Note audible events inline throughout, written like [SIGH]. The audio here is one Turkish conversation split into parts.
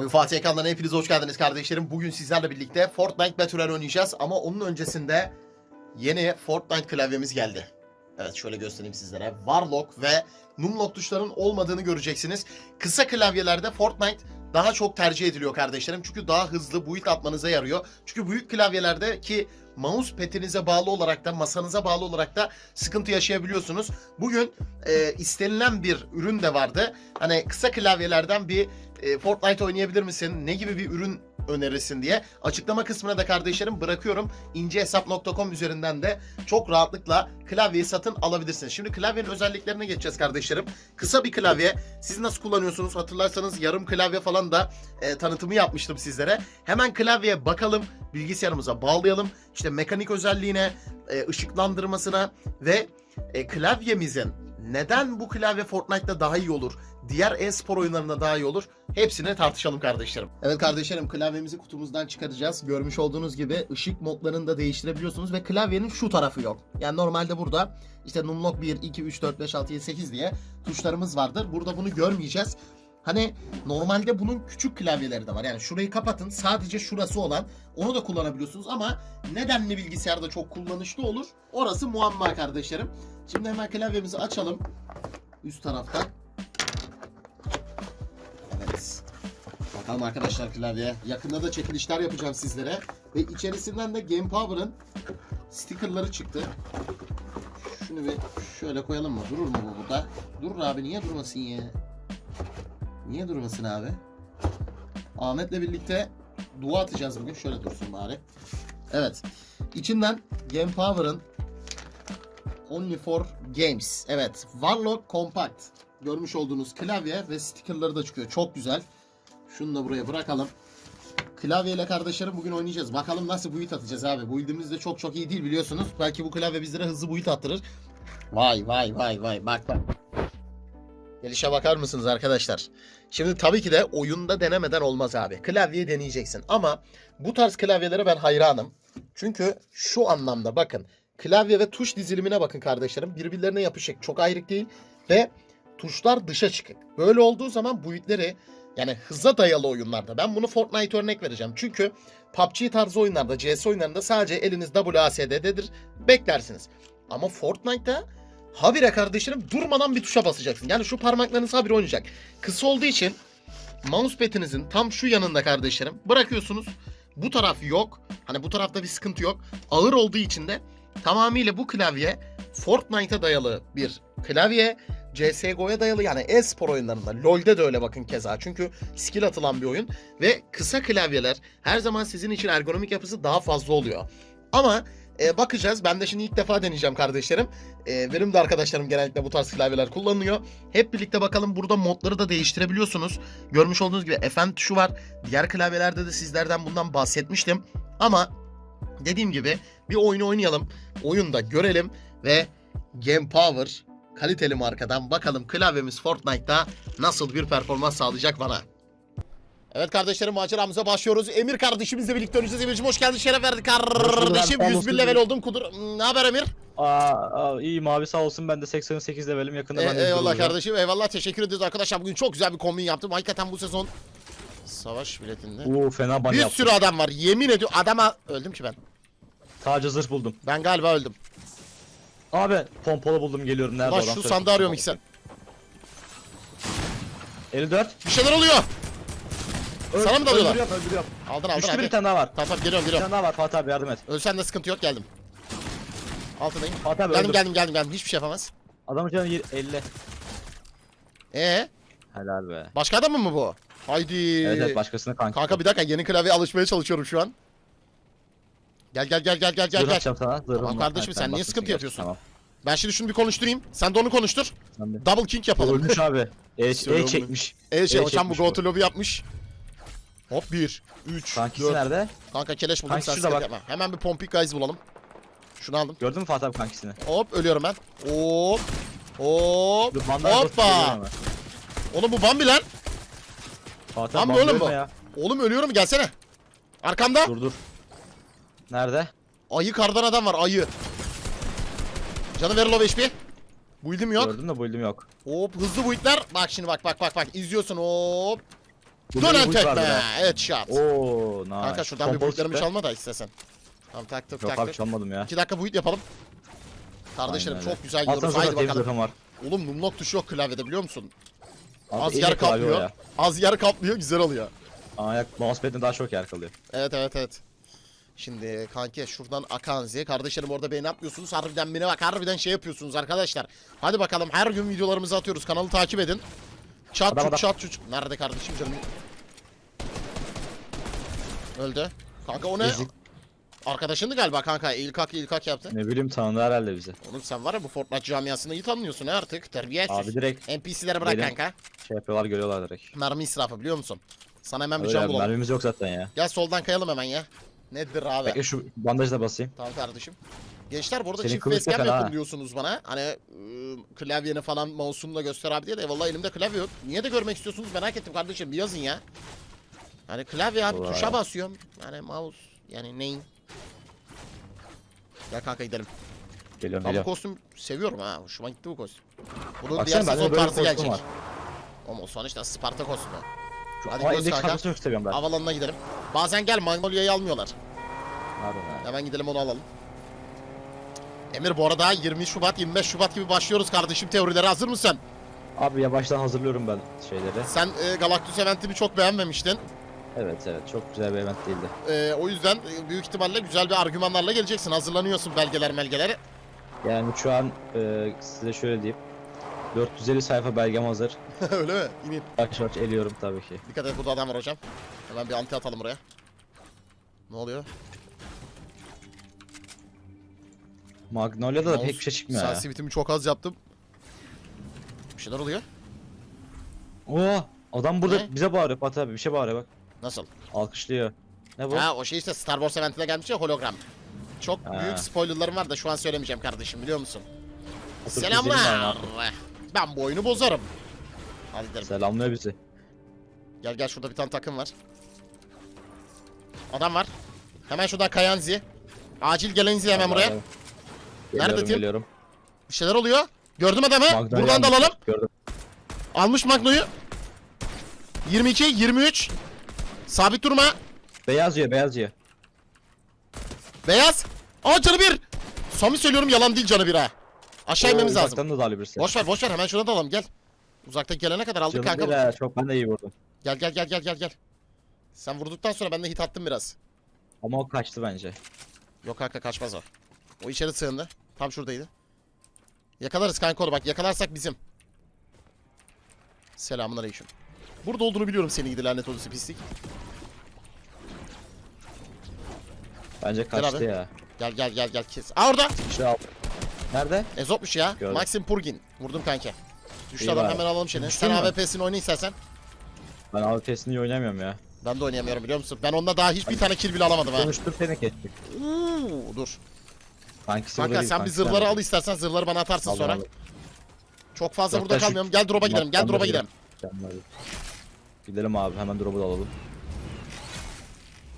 Oyun Fatih ekranlarına hepiniz hoş geldiniz kardeşlerim. Bugün sizlerle birlikte Fortnite Battle Royale oynayacağız ama onun öncesinde yeni Fortnite klavyemiz geldi. Evet şöyle göstereyim sizlere. Warlock ve Numlock tuşlarının olmadığını göreceksiniz. Kısa klavyelerde Fortnite daha çok tercih ediliyor kardeşlerim. Çünkü daha hızlı build atmanıza yarıyor. Çünkü büyük klavyelerde ki mouse petinize bağlı olarak da masanıza bağlı olarak da sıkıntı yaşayabiliyorsunuz. Bugün e, istenilen bir ürün de vardı. Hani kısa klavyelerden bir e, Fortnite oynayabilir misin? Ne gibi bir ürün önerirsin diye açıklama kısmına da kardeşlerim bırakıyorum. incehesap.com üzerinden de çok rahatlıkla klavyeyi satın alabilirsiniz. Şimdi klavyenin özelliklerine geçeceğiz kardeşlerim. Kısa bir klavye. Siz nasıl kullanıyorsunuz? Hatırlarsanız yarım klavye falan da e, tanıtımı yapmıştım sizlere. Hemen klavyeye bakalım. Bilgisayarımıza bağlayalım. İşte mekanik özelliğine, e, ışıklandırmasına ve e, klavyemizin neden bu klavye Fortnite'da daha iyi olur? Diğer e-spor oyunlarında daha iyi olur. Hepsini tartışalım kardeşlerim. Evet kardeşlerim klavyemizi kutumuzdan çıkaracağız. Görmüş olduğunuz gibi ışık modlarını da değiştirebiliyorsunuz ve klavyenin şu tarafı yok. Yani normalde burada işte numlock 1, 2, 3, 4, 5, 6, 7, 8 diye tuşlarımız vardır. Burada bunu görmeyeceğiz. Hani normalde bunun küçük klavyeleri de var. Yani şurayı kapatın sadece şurası olan onu da kullanabiliyorsunuz ama nedenli bilgisayarda çok kullanışlı olur? Orası muamma kardeşlerim. Şimdi hemen klavyemizi açalım. Üst tarafta. Evet. Bakalım arkadaşlar klavye. Yakında da çekilişler yapacağım sizlere. Ve içerisinden de Game Power'ın stickerları çıktı. Şunu bir şöyle koyalım mı? Durur mu bu burada? Durur abi niye durmasın ya? Niye durmasın abi? Ahmet'le birlikte dua atacağız bugün. Şöyle dursun bari. Evet. İçinden Game Power'ın Only for Games. Evet. Warlock Compact. Görmüş olduğunuz klavye ve stickerları da çıkıyor. Çok güzel. Şunu da buraya bırakalım. Klavyeyle kardeşlerim bugün oynayacağız. Bakalım nasıl build atacağız abi. Build'imiz de çok çok iyi değil biliyorsunuz. Belki bu klavye bizlere hızlı build attırır. Vay vay vay vay bak bak. Gelişe bakar mısınız arkadaşlar? Şimdi tabii ki de oyunda denemeden olmaz abi. Klavyeyi deneyeceksin ama bu tarz klavyelere ben hayranım. Çünkü şu anlamda bakın. Klavye ve tuş dizilimine bakın kardeşlerim. Birbirlerine yapışık. Çok ayrık değil. Ve tuşlar dışa çıkık. Böyle olduğu zaman buitleri yani hıza dayalı oyunlarda ben bunu Fortnite örnek vereceğim. Çünkü PUBG tarzı oyunlarda, CS oyunlarında sadece eliniz WASD'dedir. Beklersiniz. Ama Fortnite'da habire kardeşlerim durmadan bir tuşa basacaksın. Yani şu parmaklarınız habire oynayacak. Kısa olduğu için mousepad'inizin tam şu yanında kardeşlerim bırakıyorsunuz. Bu taraf yok. Hani bu tarafta bir sıkıntı yok. Ağır olduğu için de tamamıyla bu klavye Fortnite'a dayalı bir klavye. CSGO'ya dayalı yani e-spor oyunlarında. LoL'de de öyle bakın keza. Çünkü skill atılan bir oyun. Ve kısa klavyeler her zaman sizin için ergonomik yapısı daha fazla oluyor. Ama e, bakacağız. Ben de şimdi ilk defa deneyeceğim kardeşlerim. E, benim de arkadaşlarım genellikle bu tarz klavyeler kullanıyor. Hep birlikte bakalım burada modları da değiştirebiliyorsunuz. Görmüş olduğunuz gibi FN tuşu var. Diğer klavyelerde de sizlerden bundan bahsetmiştim. Ama dediğim gibi bir oyunu oynayalım. Oyunda görelim ve Game Power kaliteli markadan bakalım klavyemiz Fortnite'da nasıl bir performans sağlayacak bana. Evet kardeşlerim maceramıza başlıyoruz. Emir kardeşimizle birlikte oynayacağız. Emir'cim hoş geldin şeref verdik kardeşim. bulduk, 101 hoş level oldum kudur. Ne haber Emir? Aa, aa iyiyim abi sağ olsun ben de 88 levelim yakında E, ben de eyvallah olacağım. kardeşim eyvallah teşekkür ederiz arkadaşlar. Bugün çok güzel bir kombin yaptım. Hakikaten bu sezon savaş biletinde. Oo fena ban Bir yaptım. sürü adam var. Yemin ediyorum adama öldüm ki ben. Sadece zırh buldum. Ben galiba öldüm. Abi pompalı buldum geliyorum nerede Ulan adam? şu sandığı arıyorum ilk sen. 54. Bir şeyler oluyor. Sana mı dalıyorlar? Öldürüyorum öldürüyorum. Aldın aldın Düştü hadi. bir tane daha var. Tamam geliyorum Bir geliyorum. tane daha var Fatih abi yardım et. Ölsen de sıkıntı yok geldim. Altındayım. Fatih abi Geldim geldim geldim geldim. Hiçbir şey yapamaz. Adamın canı yir- 50. Ee, Helal be. başka adam mı bu? Haydi. Evet evet başkasına kanka. Kanka bir dakika yeni klavyeye alışmaya çalışıyorum şu an. Gel gel gel gel gel gel Zırh gel. atacağım sana. Zırhım Tamam var. kardeşim, sen niye basmışsın sıkıntı yapıyorsun? Tamam. Ben şimdi şunu bir konuşturayım. Sen de onu konuştur. Sen de. Double king yapalım. Ölmüş abi. E, e Söyle oğlum. çekmiş. E şey E hocam bu çekmiş go bu. to lobby yapmış. Hop 1, 3, Kankisi 4. nerede? Kanka keleş buldum Kankisi sen şurada sıkıntı bak. yapma. Hemen bir pompik guys bulalım. Şunu aldım. Gördün mü Fatih abi kankisini? Hop ölüyorum ben. Hop. Hop. Dur, bandaj Hoppa. hemen. Oğlum bu Bambi lan. Fatih Lan abi bu oğlum bu. ya. Oğlum ölüyorum gelsene. Arkamda. Dur dur. Nerede? Ayı kardan adam var ayı. Canı ver low HP. Build'im yok. Gördüm de build'im yok. Hop hızlı build'ler. Bak şimdi bak bak bak bak. İzliyorsun hop. Bir vardı tekme. ha. Evet shot. Oo, nice. Kanka şuradan bir Pompalı boyutlarımı çalma da istesen. Tamam taktık Yok abi taktık. çalmadım ya. 2 dakika boyut yapalım. Kardeşlerim Aynen öyle. çok güzel gidiyoruz. Alttan Haydi sonra bakalım. bakalım. var. Oğlum numlok tuşu yok klavyede biliyor musun? Abi Az en yer yakın abi o kaplıyor. ya. Az yer kaplıyor güzel oluyor. Ayak mousepad'den daha çok yer kalıyor. Evet evet evet. Şimdi kanki şuradan Akanzi. Kardeşlerim orada beğeni yapmıyorsunuz. Harbiden beni bak harbiden şey yapıyorsunuz arkadaşlar. Hadi bakalım her gün videolarımızı atıyoruz. Kanalı takip edin. Çat Adam, çut adam. çat çut. Nerede kardeşim canım? Öldü. Kanka o ne? Ezik. Arkadaşındı galiba kanka. İlk hak ilk hak yaptı. Ne bileyim tanıdı herhalde bizi. Oğlum sen var ya bu Fortnite camiasında iyi tanınıyorsun ha artık. Terbiyesiz. Abi direkt NPC'lere bırak Benim- kanka. şey yapıyorlar görüyorlar direkt. Mermi israfı biliyor musun? Sana hemen bir Öyle can bulalım. mermimiz yok zaten ya. Gel soldan kayalım hemen ya. Nedir abi? Bekle şu bandajı da basayım. Tamam kardeşim. Gençler bu arada Senin çift kılıç facecam yapın ha. diyorsunuz bana. Hani ıı, klavyeni falan mouse'unu da göster abi diye de vallahi elimde klavye yok. Niye de görmek istiyorsunuz merak ettim kardeşim bir yazın ya. Hani klavye abi tuşa basıyorum. Yani mouse yani neyin? Gel kanka gidelim. Geliyorum Ben bu geliyorum. kostüm seviyorum ha. Hoşuma gitti bu kostüm. Bunun Baksana, diğer bende sezon böyle tarzı kostüm gelecek. var. Ama sonuçta Sparta kostümü. Hadi Ama gidiyoruz kanka. çok seviyorum ben. Havalanına gidelim. Bazen gel Magnolia'yı almıyorlar. Harbiden ha. Hemen gidelim onu alalım. Emir bu arada 20 Şubat 25 Şubat gibi başlıyoruz kardeşim teorilere hazır mısın? Abi yavaştan hazırlıyorum ben şeyleri. Sen e, Galactus eventini çok beğenmemiştin. Evet evet çok güzel bir event değildi. E, o yüzden e, büyük ihtimalle güzel bir argümanlarla geleceksin. Hazırlanıyorsun belgeler melgeleri. Yani şu an e, size şöyle diyeyim. 450 sayfa belgem hazır. [LAUGHS] Öyle mi? İneyim. Yavaş yavaş eliyorum tabii ki. Dikkat et burada adam var hocam. Hemen bir anti atalım buraya. Ne oluyor? Magnolia'da da pek bir şey çıkmıyor ya. Sensitivity'mi çok az yaptım. Bir şeyler oluyor. Oo, adam burada Ne? bize bağırıyor Fatih abi bir şey bağırıyor bak. Nasıl? Alkışlıyor. Ne bu? Ha o şey işte Star Wars eventine gelmiş ya hologram. Çok Ha. büyük spoilerlarım var da şu an söylemeyeceğim kardeşim biliyor musun? Oturup izleyelim Selamlar. ben Ben bu oyunu bozarım. Hadi gidelim. Selamlıyor bizi. Gel gel şurada bir tane takım var. Adam var. Hemen şuradan Kayanzi. Acil gelenzi hemen buraya. Geliyorum, Nerede tim? Geliyorum. Bir şeyler oluyor. Gördüm adamı. Magnolia Buradan da alalım. Gördüm. Almış Magno'yu. 22, 23. Sabit durma. Beyaz yiyor beyaz yiyor. Beyaz. Aa canı bir. Sami söylüyorum yalan değil canı bir ha. Aşağı inmemiz lazım. uzaktan da birisi. Boş ver boş ver hemen şuna da alalım gel. Uzaktan gelene kadar aldık Canım kanka. bir ha, çok ben de iyi vurdum. Gel gel gel gel gel gel. Sen vurduktan sonra ben de hit attım biraz. Ama o kaçtı bence. Yok kanka kaçmaz o. O içeri sığındı. Tam şuradaydı. Yakalarız kanka onu bak yakalarsak bizim. Selamun aleyküm. Burada olduğunu biliyorum seni gidi lanet olası pislik. Bence kaçtı abi. ya. Gel gel gel gel kes. Aa orada. İşte al. Nerede? Ezopmuş ya. Gördüm. Maxim Purgin. Vurdum kanka. Düştü İyi adam bari. hemen alalım seni. Düştün Sen mü? AWP'sini oyna istersen. Ben AWP'sini iyi oynamıyorum ya. Ben de oynayamıyorum biliyor musun? Ben onunla daha hiçbir tane kill bile alamadım ha. Konuştur seni kestik. Uuu, dur. Kankisi Kanka sen bir zırhları al istersen zırhları bana atarsın sonra. Çok fazla burada şu- kalmıyorum. Gel drop'a gidelim. Gel drop'a gidelim. Gidelim abi hemen drop'u da alalım.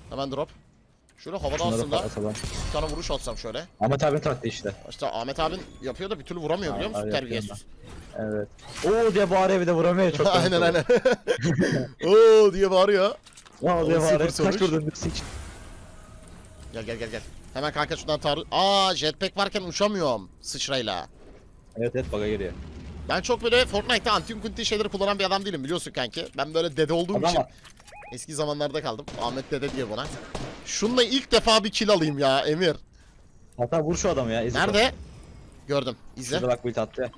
Hemen drop. Şöyle havada Şunları aslında patlatalım. bir tane vuruş atsam şöyle. Ahmet abinin taktı işte. İşte Ahmet abin yapıyor da bir türlü vuramıyor biliyor musun? Terbiyesiz. Evet. Oo diye bağırıyor bir de vuramıyor [LAUGHS] çok. aynen aynen. [LAUGHS] Oo diye bağırıyor. Oo diye On bağırıyor. sıfır Kaç sonuç. vurdun sik. Gel gel gel gel. Hemen kanka şuradan taarruz. Aa jetpack varken uçamıyorum sıçrayla. Evet evet baga giriyor. Ben çok böyle Fortnite'ta anti kunti şeyleri kullanan bir adam değilim biliyorsun kanki. Ben böyle dede olduğum Adam için var. eski zamanlarda kaldım. Ahmet dede diye buna. Şunla ilk defa bir kill alayım ya Emir. Hatta vur şu adamı ya. ezik. Nerede? Gördüm. İzle. Şurada bak bir attı.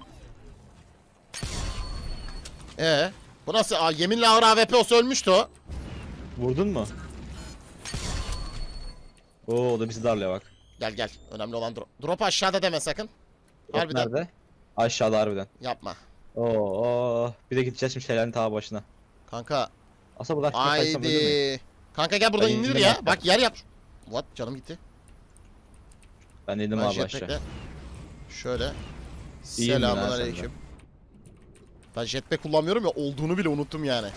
Ee, bu nasıl? Aa, yeminle ağır AWP olsa ölmüştü o. Vurdun mu? Oo o da bizi darlıyor bak. Gel gel. Önemli olan drop. Drop aşağıda deme sakın. Drop Harbiden. Nerede? Aşağıda harbiden. Yapma. Oo, oo. Bir de gideceğiz şimdi şeylerin ta başına. Kanka. Aslında buradan? Haydi. Kanka gel buradan indim ya. Bak yer yap. What? Canım gitti. Ben indim abi aşağı. Şöyle. Selamun aleyküm. Ben jetpack kullanmıyorum ya olduğunu bile unuttum yani.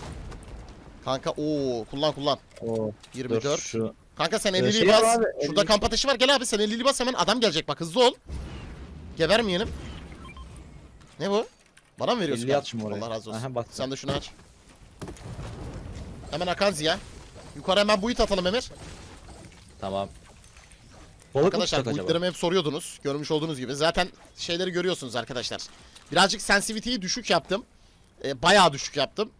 Kanka o kullan kullan. Oo, dur 24. şu. Kanka sen 50'liyi şey bas. abi, Şurada 50 kamp ateşi var. Gel abi sen 50'liyi bas hemen adam gelecek bak hızlı ol. Gebermeyelim. Ne bu? Bana mı veriyorsun? 50 at şimdi oraya. Allah razı olsun. Aha, bak. Sen de şunu aç. Hemen Akanzi'ye. Yukarı hemen buit atalım Emir. Tamam. Balık Arkadaşlar buitlerimi hep soruyordunuz. Görmüş olduğunuz gibi. Zaten şeyleri görüyorsunuz arkadaşlar. Birazcık sensitivity'yi düşük yaptım. Ee, bayağı düşük yaptım.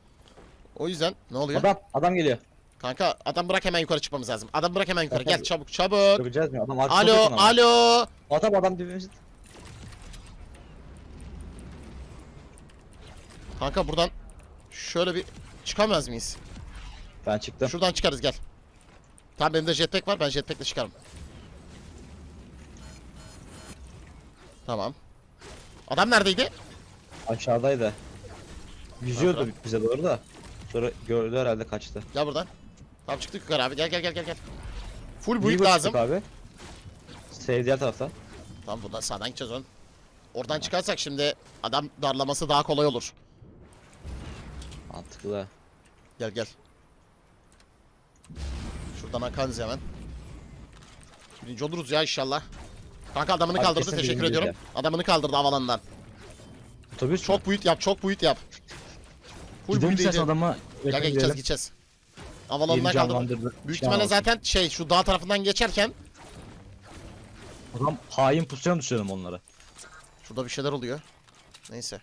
O yüzden ne oluyor? Adam, adam geliyor. Kanka adam bırak hemen yukarı çıkmamız lazım. Adam bırak hemen yukarı. Gel çabuk çabuk. Yapacağız mı? Adam Alo ama. alo. Adam adam dibimizde. Kanka buradan şöyle bir çıkamaz mıyız? Ben çıktım. Şuradan çıkarız gel. Tamam benim de jetpack var. Ben jetpack'le çıkarım. Tamam. Adam neredeydi? Aşağıdaydı. Yüzüyordu bize doğru da. Sonra gördü herhalde kaçtı. Gel buradan. Tamam çıktık yukarı abi. Gel gel gel gel gel. Full build lazım. Abi. Save diğer tarafta. Tamam buradan sağdan gideceğiz onun. Oradan çıkarsak şimdi adam darlaması daha kolay olur. Mantıklı. Gel gel. Şuradan Akanzi hemen. Birinci oluruz ya inşallah. Kanka adamını Abi kaldırdı kesin teşekkür birinci ediyorum. Adamını kaldırdı havalandan. Otobüs Çok büyük yap çok büyük yap. Full Gidelim build istersen iyice. adama Gel gel gideceğiz gideceğiz. Havalandan kaldırdı. Büyük ihtimalle zaten şey şu dağ tarafından geçerken Adam hain pusuya mı düşürelim onlara? şurada bir şeyler oluyor. Neyse.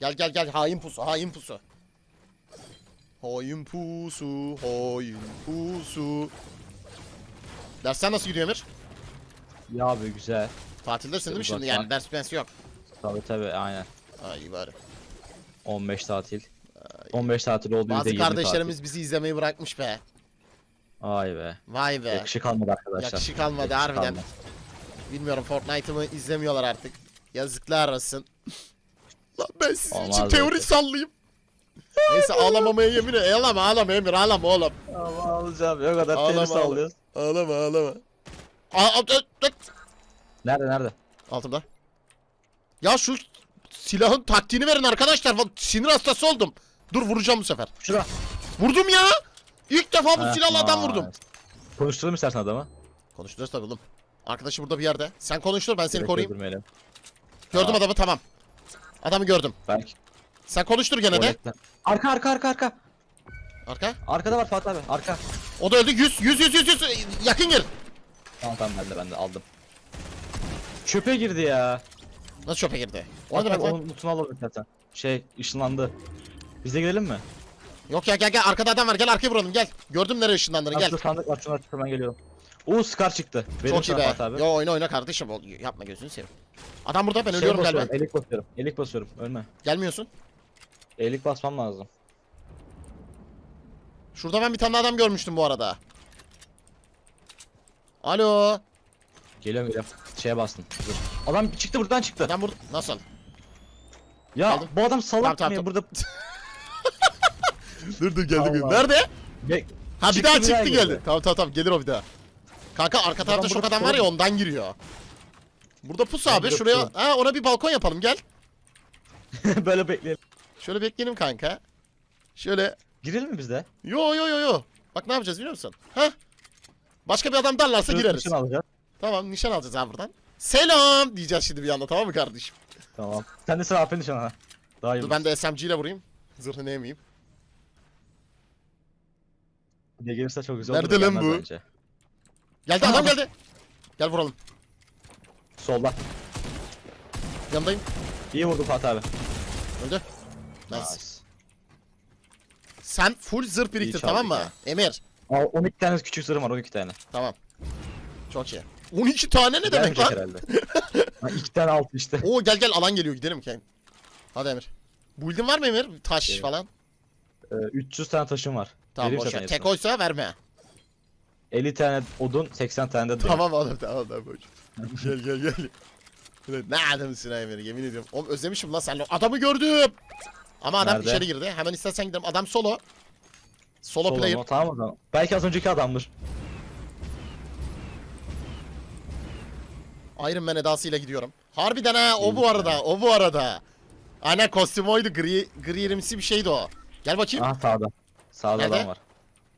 Gel gel gel hain pusu hain pusu. Hain pusu hain pusu. Dersler nasıl gidiyor Emir? Ya abi güzel. Tatildesin değil mi şimdi yani ders ders yok. Tabi tabi aynen. Ha iyi bari. 15 tatil. 15 tatil oldu Bazı yüzde 20 kardeşlerimiz bizi izlemeyi bırakmış be. tatil. Ay be. Vay be. Yakışık almadı arkadaşlar. Yakışık kalmadı Yakışık harbiden. almadı. Bilmiyorum Fortnite'ımı izlemiyorlar artık. Yazıklar olsun. Lan ben sizin Olmaz için teori öyle. sallayayım. Neyse ağlamamaya yemin et. Ağlama ağlama Emir ağlama oğlum. Ama alacağım o kadar Ağlama, ağlama. sallıyoruz. Ağlama ağlama. Aa. Nerede nerede? Altımda. Ya şu silahın taktiğini verin arkadaşlar. Sinir hastası oldum. Dur vuracağım bu sefer. Şura. Vurdum ya. İlk defa bu silahla adam vurdum. Konuşturalım istersen adamı. Konuşturuz tabii oğlum. Arkadaşı burada bir yerde. Sen konuştur ben seni Direkt koruyayım. öldürmeyelim. Gördüm adamı tamam. Adamı gördüm. Belki. Sen konuştur gene de. Tuvaletten. Arka arka arka arka. Arka. Arkada var Fatih abi. Arka. O da öldü. 100 100 100 100 100. Yakın gir. Tamam tamam ben de ben de aldım. Çöpe girdi ya. Nasıl çöpe girdi? O ne demek bak lan? onun lootunu alalım zaten. Şey ışınlandı. Biz de gidelim mi? Yok ya gel gel arkada adam var. Gel arkaya vuralım gel. Gördüm nereye ışınlandığını gel. Gel. sandık var şunu açıp hemen geliyorum. Oo Scar çıktı. Benim Çok iyi be. Fatih abi. Yo oyna oyna kardeşim. Ol- Yapma gözünü seveyim. Adam burada ben Şey ölüyorum basıyorum, galiba. Elik basıyorum. Elik basıyorum. Ölme. Gelmiyorsun. Elik basmam lazım. Şurada ben bir tane adam görmüştüm bu arada. Alo. Geliyorum geliyorum. Şeye bastım. Dur. Adam çıktı buradan çıktı. Adam burada. Nasıl? Ya Aldım. bu adam salak Tamam, tamam, mı ya? Burada [LAUGHS] [LAUGHS] Dur dur geldi Allah. Nerede? Bek- Ha bir daha çıktı girdi. geldi. Tamam tamam tamam gelir o bir daha. Kanka arka tarafta burada adam var ya ondan giriyor. Burada pus abi şuraya. Ha ona bir balkon yapalım gel. [LAUGHS] böyle bekleyelim. Şöyle bekleyelim kanka. Şöyle. Girelim mi biz de? Yo yo yo yo. Bak ne yapacağız biliyor musun? Ha? Başka bir adam darlarsa Şurada gireriz. nişan alacağız. Tamam nişan alacağız abi buradan. Selam diyeceğiz şimdi bir anda tamam mı kardeşim? Tamam. Sen de sıra nişan ha. Daha iyi. Dur ben de SMG ile vurayım. Zırhını yemeyeyim. Diye gelirse çok güzel Nerede olur. lan gelmez bu? bence. Geldi adam geldi. Gel vuralım. Solda. Yanındayım. İyi vurdu Fatih abi. Öldü. Nice. Sen full zırh biriktir çaldık tamam mı? ya. Emir. Aa, 12 tane küçük zırhım var 12 tane. Tamam. Çok iyi. 12 tane ne demek Gelmeyecek lan? herhalde. [LAUGHS] ha, 2 tane altı işte. Oo gel gel alan geliyor gidelim ki. Hadi Emir. Build'in var mı Emir? Taş Evet. falan. Ee, 300 tane taşım var. Tamam Vereyim boş. Tek yarısını. oysa verme. 50 tane odun 80 tane de demir. Tamam oğlum tamam tamam boş. gel gel gel. Ne adamsın ha Emir yemin ediyorum. Oğlum özlemişim lan senle. Adamı gördüm. Ama adam Nerede? içeri girdi. Hemen istersen gidelim. Adam solo. Solo, Sol player. mu? Tamam o zaman. Belki az önceki adamdır. Iron Man edasıyla gidiyorum. Harbiden ha o bu arada. O bu arada. Aynen kostüm oydu. Gri, gri irimsi bir şeydi o. Gel bakayım. Aha sağda. Sağda Nerede? adam var.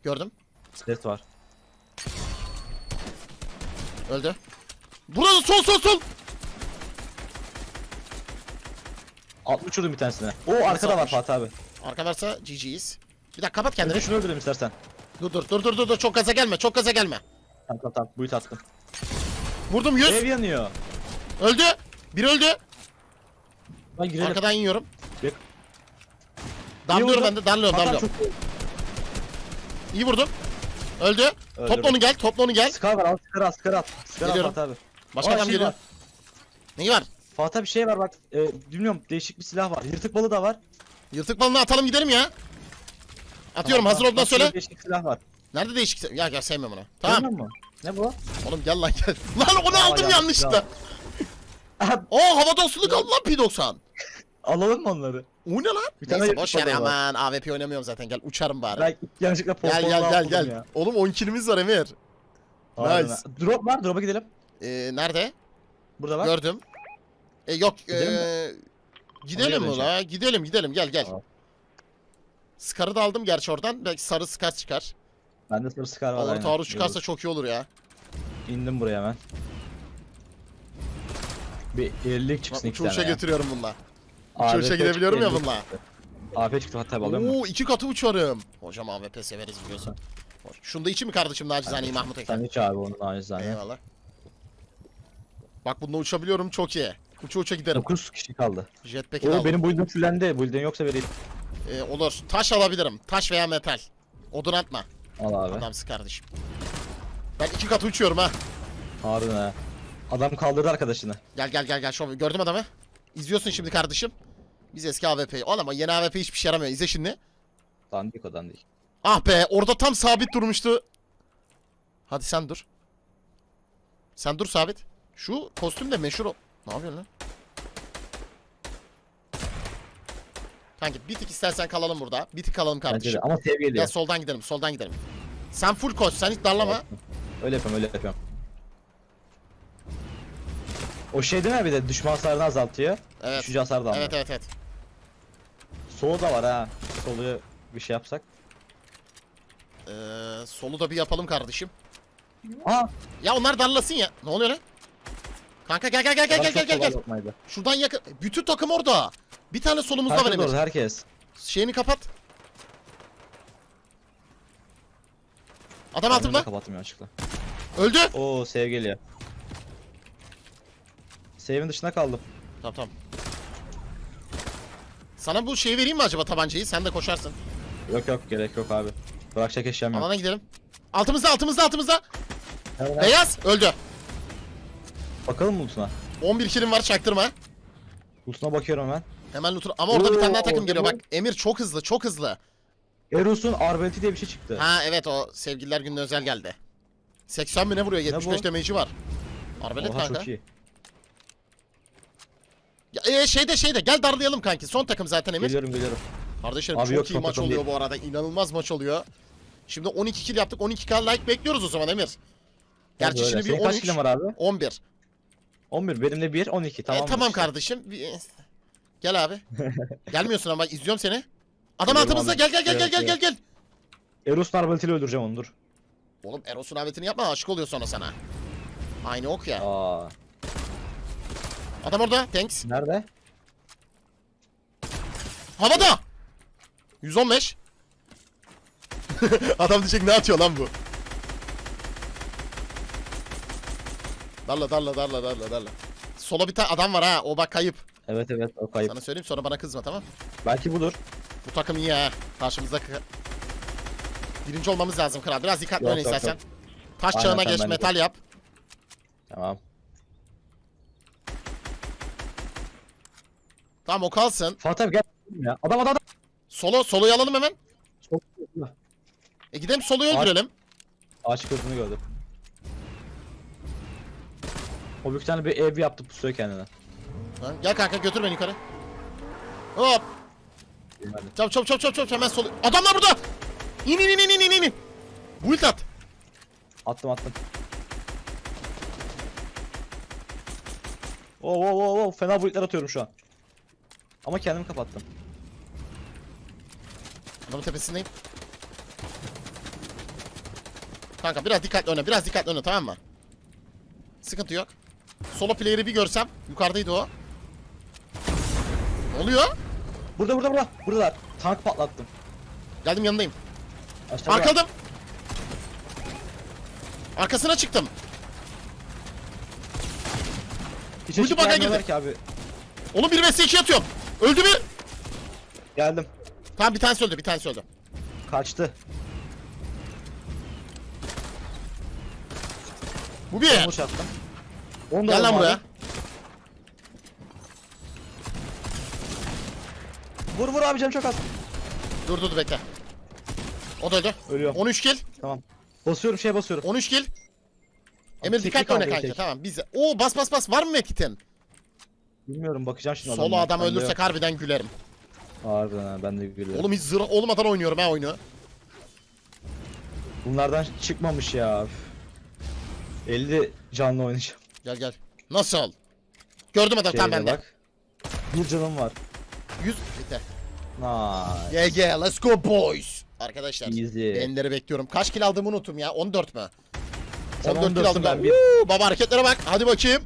Gördüm. Ses var. Öldü. Burada sol sol sol. 60 vurdum bir tanesine. O arkada var atmış? Fatih abi. Arka varsa GG'yiz. Bir dakika kapat kendini. şunu öldürelim istersen. Dur dur dur dur dur dur çok gaza gelme çok gaza gelme. Tamam tamam tamam. Buyut attım. Vurdum 100. Ev yanıyor. Öldü. Bir öldü. Lan girelim. Arkadan yiyorum. Darlıyorum vurdun. ben de darlıyorum Hakan çok İyi vurdum. Öldü. Öldürdüm. Topla onu gel topla onu gel. Scar var al Scar al Scar al. Scar al Geliyorum. Fatih abi. Başka Aa, adam şey geliyor. var. Neyi var? Fatih abi bir şey var bak. E, bilmiyorum değişik bir silah var. Yırtık balı da var. Yırtık balını atalım gidelim ya. Atıyorum Tamam, hazır Bak, şurada söyle. Değişik silah var. Nerede değişik? Ya gel sevmiyorum onu. Tamam. Görüyor musun? Ne bu? Oğlum gel lan gel. [LAUGHS] Lan onu Aa, aldım yanlış yanlışlıkla. Aha, Oo havada asılı kaldı lan P90. [LAUGHS] Alalım mı onları? O ne lan? Bir tane Neyse boş balığı var. aman AWP oynamıyorum zaten gel uçarım bari. Ben yanlışlıkla Gel pompalı gel gel gel. ya. Oğlum 10 kilimiz var Emir. Nice. Drop var drop'a gidelim. Ee, nerede? Burada var. Gördüm. E, yok. Gidelim mi? ee, gidelim mi la? Gidelim gidelim gel gel. Tamam. Scar'ı da aldım gerçi oradan. Belki sarı Scar çıkar. Bende sarı Scar var. Olur aynen. taarruz çıkarsa çok iyi olur ya. İndim buraya hemen. Bir 50'lik Bak çıksın iki uçuşa tane ya. getiriyorum bununla. Uçuşa gidebiliyorum ya bununla. 50 çıktı. AWP çıktı hatta mı? Oo iki katı uçarım. Hocam AWP severiz biliyorsun. Hoş. Şunu da içi mi kardeşim nacizane Mahmut Ekrem? Sen hiç abi onun acizane. Eyvallah. Bak bununla uçabiliyorum çok iyi. Uça uça giderim. 9 kişi kaldı. Jetpack'i de Oo aldım. benim build'im fullendi. Build'in yoksa vereyim. Ee, olur. Taş alabilirim. Taş veya metal. Odun atma. Al abi. Adamsı kardeşim. Ben iki katı uçuyorum ha. Harbiden ha. Adam kaldırdı arkadaşını. Gel gel gel gel. Şov. Gördüm adamı. İzliyorsun şimdi kardeşim. Biz eski AWP'yi. Oğlum ama yeni AWP hiçbir şey yaramıyor. İzle şimdi. Dandik o dandik. Ah be orada tam sabit durmuştu. Hadi sen dur. Sen dur sabit. Şu kostüm de meşhur o. Ne yapıyorsun lan? Kanki bir tık istersen kalalım burada. Bir tık kalalım Bence de. kardeşim. Ama sev Gel geliyor. soldan gidelim soldan gidelim. Sen full koş sen hiç darlama. Öyle yapıyorum öyle yapıyorum. O şey değil mi bir de düşman hasarını azaltıyor. Evet. Düşücü hasar da. Evet evet evet. Solu da var ha. Soluya bir şey yapsak. Ee, solu da bir yapalım kardeşim. Aa! Ya onlar darlasın ya. Ne oluyor lan? Kanka gel gel gel gel gel gel gel gel. Şuradan yakın. Bütün takım orada. Bir tane solumuzda var Herkes Emir. orada herkes. Şeyini kapat. Adam Altımda. altımda. Kapattım yanlışlıkla. Öldü. Oo sev geliyor. Save'in dışına kaldım. Tamam tamam. Sana bu şeyi vereyim mi acaba tabancayı? Sen de koşarsın. Yok yok gerek yok abi. Bırakacak eşyam yok. Alana gidelim. Altımızda altımızda altımızda. Hemen- Beyaz öldü. Bakalım mı lootuna? 11 kilim var çaktırma. Lootuna bakıyorum hemen. Hemen loot'unu. Ama orada bir tane daha Oo, takım geliyor bak. Emir çok hızlı çok hızlı. Eros'un Arbaleti diye bir şey çıktı. Ha evet o sevgililer gününe özel geldi. 80 mi ne vuruyor? 75 bu? damage'i var. Arbelet Oha kanka. çok iyi. Ya, e, şeyde şeyde gel darlayalım kanki. Son takım zaten Emir. Geliyorum geliyorum. Kardeşlerim Abi çok yok, iyi son maç takım oluyor bu arada. İnanılmaz maç oluyor. Şimdi 12 kill yaptık. 12k like bekliyoruz o zaman Emir. Gerçi şimdi bir Senin kaç 13, kilin var abi? 11. 11. Benim de 1, 12. Tamam. E, tamam kardeşim. Bir- Gel abi. [LAUGHS] Gelmiyorsun ama izliyorum seni. Adam Geliyorum altımızda abi. gel gel gel gel Evet, gel gel gel. Eros'un Arbaleti'yle öldüreceğim onu dur. Oğlum Eros'un avetini yapma aşık oluyor sonra sana. Aynı ok ya. Aa. Adam orada. Thanks. Nerede? Havada. 115. [LAUGHS] Adam diyecek ne atıyor lan bu? Darla darla darla darla darla. Sola bir tane adam var ha. O bak kayıp. Evet evet o kayıp. Sana söyleyeyim sonra bana kızma tamam. Belki budur. Bu takım iyi ha. Karşımızda kı- birinci olmamız lazım kral. Biraz dikkatli Yok, istersen. yok. Taş Aynen, çağına sen geç, bence. metal yap. Tamam. Tamam o kalsın. Fatih abi gel. Ya. Adam adam adam. Solo, soloyu alalım hemen. Çok E gidelim soloyu Ağaç- öldürelim. Ağaç kırdığını gördüm. O büyük tane bir ev yaptı pusuyor kendine. Ha, Gel kanka götür beni yukarı. Hop. Hadi. Çabuk çabuk çabuk çabuk çabuk hemen solu. Adamlar burada. İn in in in in in in. Build at. Attım attım. Oo oo oo oo fena bulutlar atıyorum şu an. Ama kendimi kapattım. Adamın tepesindeyim. Kanka biraz dikkatli oyna, biraz dikkatli oyna tamam mı? Sıkıntı yok. Solo player'ı bir görsem, yukarıdaydı o. Ne oluyor? Burada burada burada. Buradalar. Tank patlattım. Geldim yanındayım. Aşağıda. Arkaladım. Arkasına çıktım. Hiç Uydu vermiyorlar girdi. ki abi. Oğlum bir vs 2 atıyorum. Öldü mü? Geldim. Tamam bir tanesi öldü bir tanesi öldü. Kaçtı. Bu bir. Vurmuş attım. Onu da Gel lan buraya. abi. Vur vur abi canım çok az. Dur dur dur bekle. O da öldü. Ölüyorum. 13 kill. Tamam. Basıyorum şey basıyorum. 13 kill. Emir teknik dikkatli oyna alıyor kanka tek. tamam biz. Oo bas bas bas var mı medkitin? Bilmiyorum bakacağım şimdi Solo adamlara. adam ölürsek harbiden gülerim. Harbiden ha ben de gülüyorum. Oğlum hiç zırh olmadan oynuyorum ha oyunu. Bunlardan çıkmamış ya. üf. 50 canlı oynayacağım. Gel gel. Nasıl? Gördüm adam tam Şeyde bende. bak. Bir canım var. 100 bitti. Nice. Yeah yeah let's go boys. Arkadaşlar Easy. benleri bekliyorum. Kaç kill aldığımı unuttum ya. 14 mü? Sen 14 kill 14'sün, aldım ben. ben bir. Woo, baba hareketlere bak. Hadi bakayım.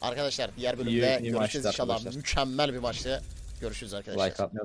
Arkadaşlar diğer bölümde İyi- iyi görüşeceğiz inşallah. arkadaşlar. Mükemmel bir maçtı. Görüşürüz arkadaşlar. Like atmayı